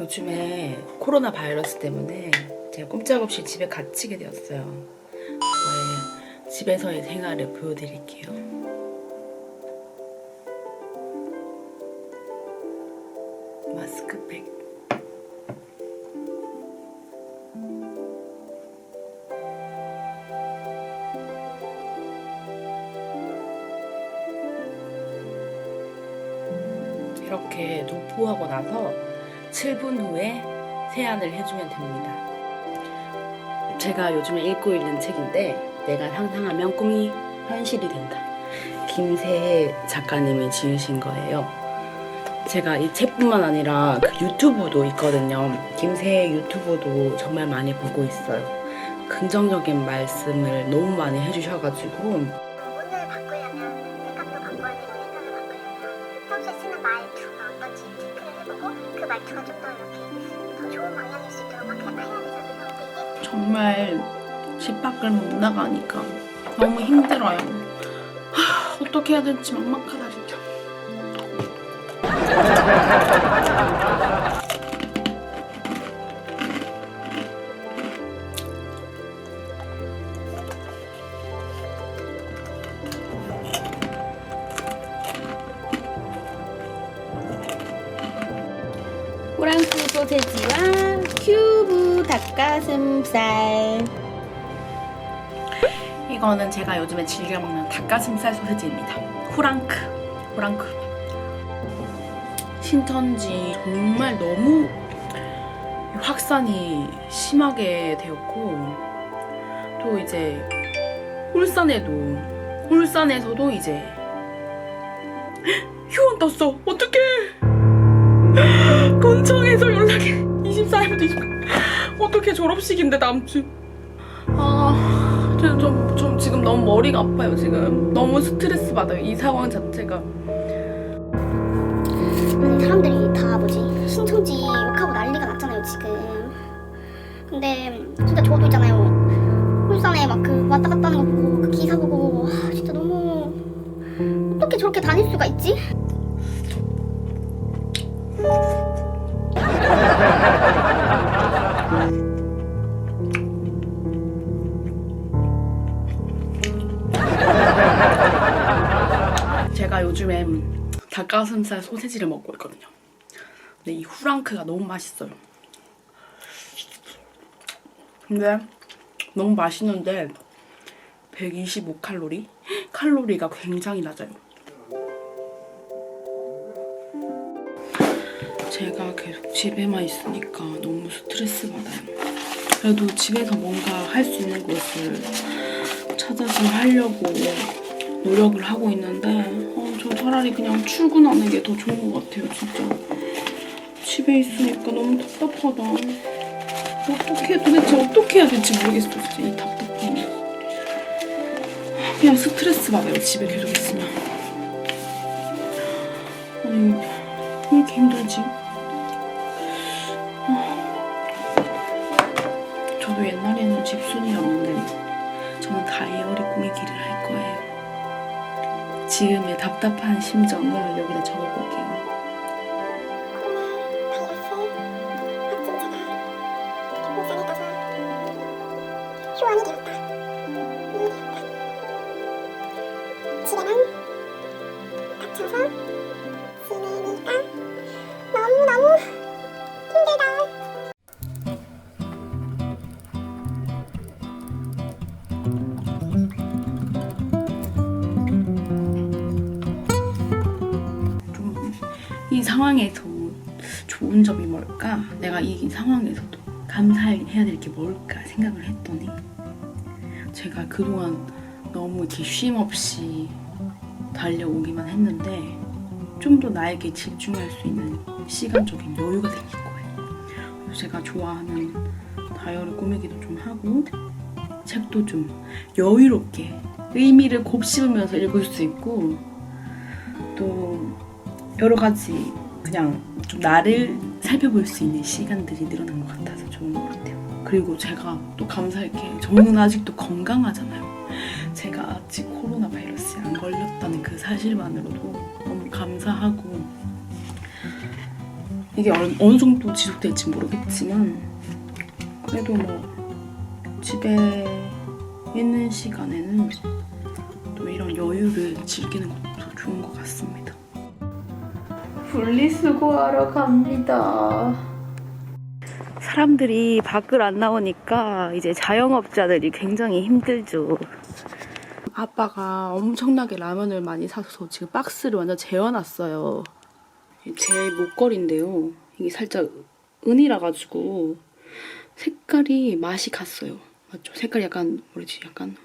요즘에 코로나 바이러스 때문에 제가 꼼짝없이 집에 갇히게 되었어요. 저의 집에서의 생활을 보여드릴게요. 마스크팩. 이렇게 도포하고 나서 7분 후에 세안을 해주면 됩니다. 제가 요즘에 읽고 있는 책인데 내가 상상하면 꿈이 현실이 된다. 김세혜 작가님이 지으신 거예요. 제가 이 책뿐만 아니라 그 유튜브도 있거든요. 김세혜 유튜브도 정말 많이 보고 있어요. 긍정적인 말씀을 너무 많이 해주셔가지고 오늘 바꾸려면 맥값도 바꿔야 되고 색감을 바꾸려면 평소에 쓰는 체크를 해보고 그 말투가 좀 더 이렇게 더 좋은 방향일 수 있도록 막 해야 되잖아요. 근데 이게 정말 집 밖을 못 나가니까 너무 힘들어요. 하, 어떻게 해야 될지 막막하다 진짜. 닭가슴살. 이거는 제가 요즘에 즐겨 먹는 닭가슴살 소세지입니다. 후랑크, 후랑크. 신천지 정말 너무 확산이 심하게 되었고 또 이제 울산에도 울산에서도 이제 휴원 떴어. 어떡해? 군청에서 연락이 24일부터 20 어떻게 졸업식인데 다음 주. 아, 저 좀, 좀 지금 너무 머리가 아파요, 지금. 너무 스트레스 받아요, 이 상황 자체가. 요즘에 닭가슴살 소세지를 먹고 있거든요. 근데 이 후랑크가 너무 맛있어요. 근데 너무 맛있는데 125칼로리? 칼로리가 굉장히 낮아요. 제가 계속 집에만 있으니까 너무 스트레스 받아요. 그래도 집에서 뭔가 할 수 있는 것을 찾아서 하려고 노력을 하고 있는데 어, 저 차라리 그냥 출근하는 게 더 좋은 것 같아요 진짜. 집에 있으니까 너무 답답하다. 어떻게 도대체 어떻게 해야 될지 모르겠어 진짜 이 답답함 그냥 스트레스 받아요 집에 계속 있으면. 아니 왜 이렇게 힘들지? 아, 저도 옛날에는 집순이였는데 저는 다이어리 꾸미기를 할 거예요 지금의 답답한 심정을 여기다 적어볼게요. 너무너무 힘들다. 이 상황에서 좋은 점이 뭘까? 내가 이 상황에서도 감사해야 될 게 뭘까 생각을 했더니 제가 그동안 너무 이렇게 쉼 없이 달려오기만 했는데 좀 더 나에게 집중할 수 있는 시간적인 여유가 생긴 거예요. 제가 좋아하는 다이어리 꾸미기도 좀 하고 책도 좀 여유롭게 의미를 곱씹으면서 읽을 수 있고 또 여러 가지 그냥 좀 나를 살펴볼 수 있는 시간들이 늘어난 것 같아서 좋은 것 같아요. 그리고 제가 또 감사할 게 저는 아직도 건강하잖아요. 제가 아직 코로나 바이러스에 안 걸렸다는 그 사실만으로도 너무 감사하고 이게 얼- 어느 정도 지속될지 모르겠지만 그래도 뭐 집에 있는 시간에는 또 이런 여유를 즐기는 것도 좋은 것 같습니다. 분리수거하러 갑니다. 사람들이 밖을 안 나오니까 이제 자영업자들이 굉장히 힘들죠. 아빠가 엄청나게 라면을 많이 사서 지금 박스를 완전 재워놨어요. 제 목걸이인데요. 이게 살짝 은이라 가지고 색깔이 맛이 갔어요. 맞죠? 색깔이 약간 뭐지? 약간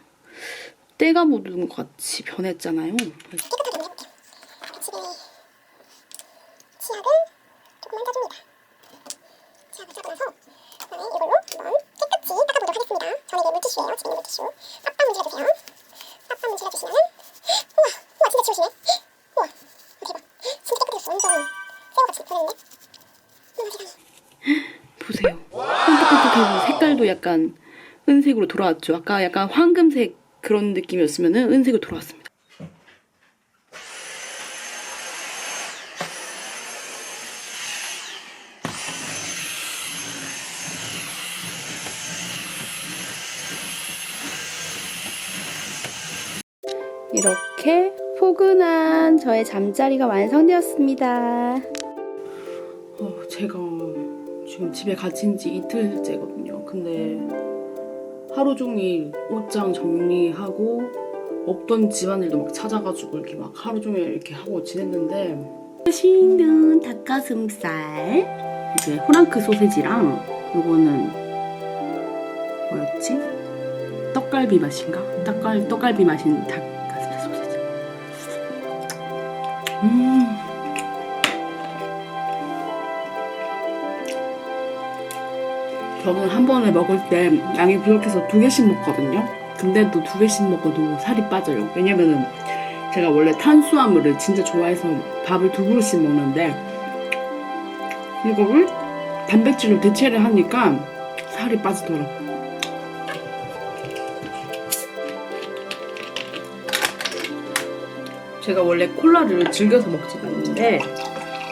때가 묻은 것 같이 변했잖아요. 그래서 치약을 조금만 짜줍니다. 그다음에 이걸로 한번 깨끗이 닦아보도록 하겠습니다. 저는 이게 물티슈예요. 지금 물티슈. 빡빡 문질러주세요. 빡빡 문질러주시면은 우와, 우와 진짜 지워지네. 우와, 어, 대박. 진짜 깨끗해졌어. 완전 새우같이 보이는데? 보세요. 반짝반짝해서 색깔도 약간 은색으로 돌아왔죠. 아까 약간 황금색 그런 느낌이었으면 은색으로 돌아왔습니다. 이렇게 포근한 저의 잠자리가 완성되었습니다. 어, 제가 지금 집에 갇힌 지 이틀째거든요. 근데 하루 종일 옷장 정리하고 없던 집안일도 막 찾아가지고 이렇게 막 하루 종일 이렇게 하고 지냈는데 맛있는 닭가슴살 이제 호랑크 소세지랑 요거는 뭐였지? 떡갈비 맛인가? 떡갈, 떡갈비 맛인 닭 음 저는 한 번에 먹을 때 양이 부족해서 두 개씩 먹거든요. 근데 또두 개씩 먹어도 살이 빠져요. 왜냐면은 제가 원래 탄수화물을 진짜 좋아해서 밥을 두 그릇씩 먹는데 이거를 단백질로 대체를 하니까 살이 빠지더라고요. 제가 원래 콜라를 즐겨서 먹지 않는데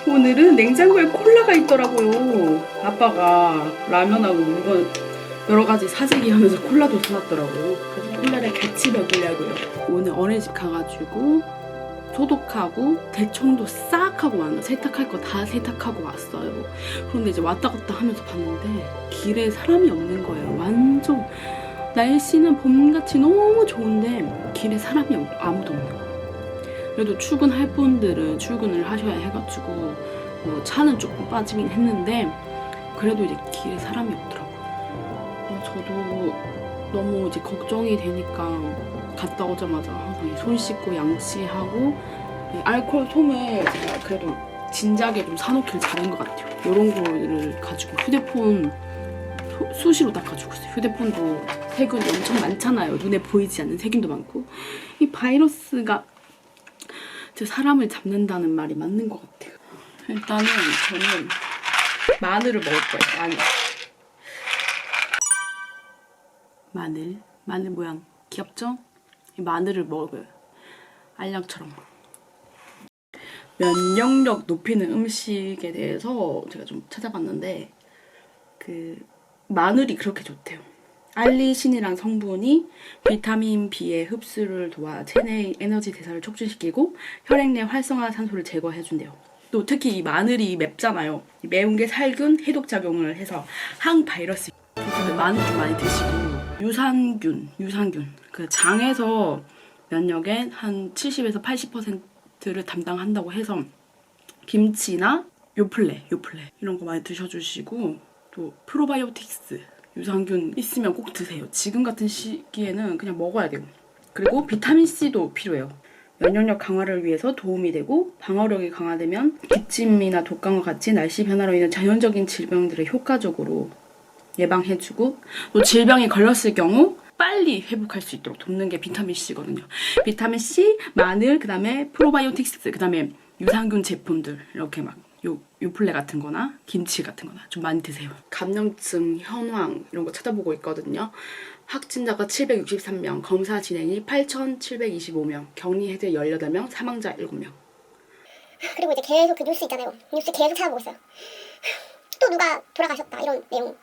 오늘은 냉장고에 콜라가 있더라고요. 아빠가 라면하고 물건 여러 가지 사재기 하면서 콜라도 사놨더라고요. 그래서 콜라를 같이 먹으려고요. 오늘 어린이집 가가지고 소독하고 대청도 싹 하고 왔나 세탁할 거 다 세탁하고 왔어요. 그런데 이제 왔다 갔다 하면서 봤는데 길에 사람이 없는 거예요. 완전 날씨는 봄같이 너무 좋은데 길에 사람이 없- 아무도 없는 거예요. 그래도 출근할 분들은 출근을 하셔야 해가지고 뭐 차는 조금 빠지긴 했는데 그래도 이제 길에 사람이 없더라고요. 어, 저도 너무 이제 걱정이 되니까 갔다 오자마자 항상 손 씻고 양치하고 이 알코올 솜을 제가 그래도 진작에 좀 사놓길 잘한 것 같아요. 이런 거를 가지고 휴대폰 소- 수시로 닦아주고 있어요. 휴대폰도 세균이 엄청 많잖아요. 눈에 보이지 않는 세균도 많고 이 바이러스가 저 사람을 잡는다는 말이 맞는 것 같아요. 일단은 저는 마늘을 먹을 거예요. 마늘. 마늘. 마늘 모양 귀엽죠? 이 마늘을 먹어요. 알약처럼. 면역력 높이는 음식에 대해서 제가 좀 찾아봤는데 그 마늘이 그렇게 좋대요. 알리신이란 성분이 비타민 B의 흡수를 도와 체내의 에너지 대사를 촉진시키고 혈액 내 활성화 산소를 제거해준대요. 또 특히 이 마늘이 맵잖아요. 이 매운 게 살균, 해독 작용을 해서 항바이러스. 마늘 좀 많이 드시고 유산균, 유산균. 그 장에서 면역의 한 70에서 80%를 담당한다고 해서 김치나 요플레, 요플레 이런 거 많이 드셔주시고 또 프로바이오틱스 유산균 있으면 꼭 드세요. 지금 같은 시기에는 그냥 먹어야 돼요. 그리고 비타민 C도 필요해요. 면역력 강화를 위해서 도움이 되고 방어력이 강화되면 기침이나 독감과 같이 날씨 변화로 인한 자연적인 질병들을 효과적으로 예방해주고 또 질병에 걸렸을 경우 빨리 회복할 수 있도록 돕는 게 비타민 C거든요. 비타민 C, 마늘, 그 다음에 프로바이오틱스, 그 다음에 유산균 제품들 이렇게 막 요, 요플레 같은 거나 김치 같은 거나 좀 많이 드세요. 감염증, 현황 이런 거 찾아보고 있거든요. 확진자가 763명, 검사 진행이 8,725명, 격리 해제 18명, 사망자 7명. 그리고 이제 계속 그 뉴스 있잖아요. 뉴스 계속 찾아보고 있어요. 또 누가 돌아가셨다 이런 내용.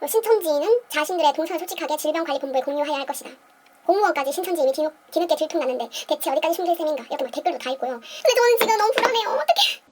어, 신천지는 자신들의 동선을 솔직하게 질병관리본부에 공유해야 할 것이다. 공무원까지 신천지 이미 뒤늦, 뒤늦 게 들통났는데 대체 어디까지 숨길 셈인가 이렇게 막 댓글도 다 있고요. 근데 저는 지금 너무 불안해요. 어떡해.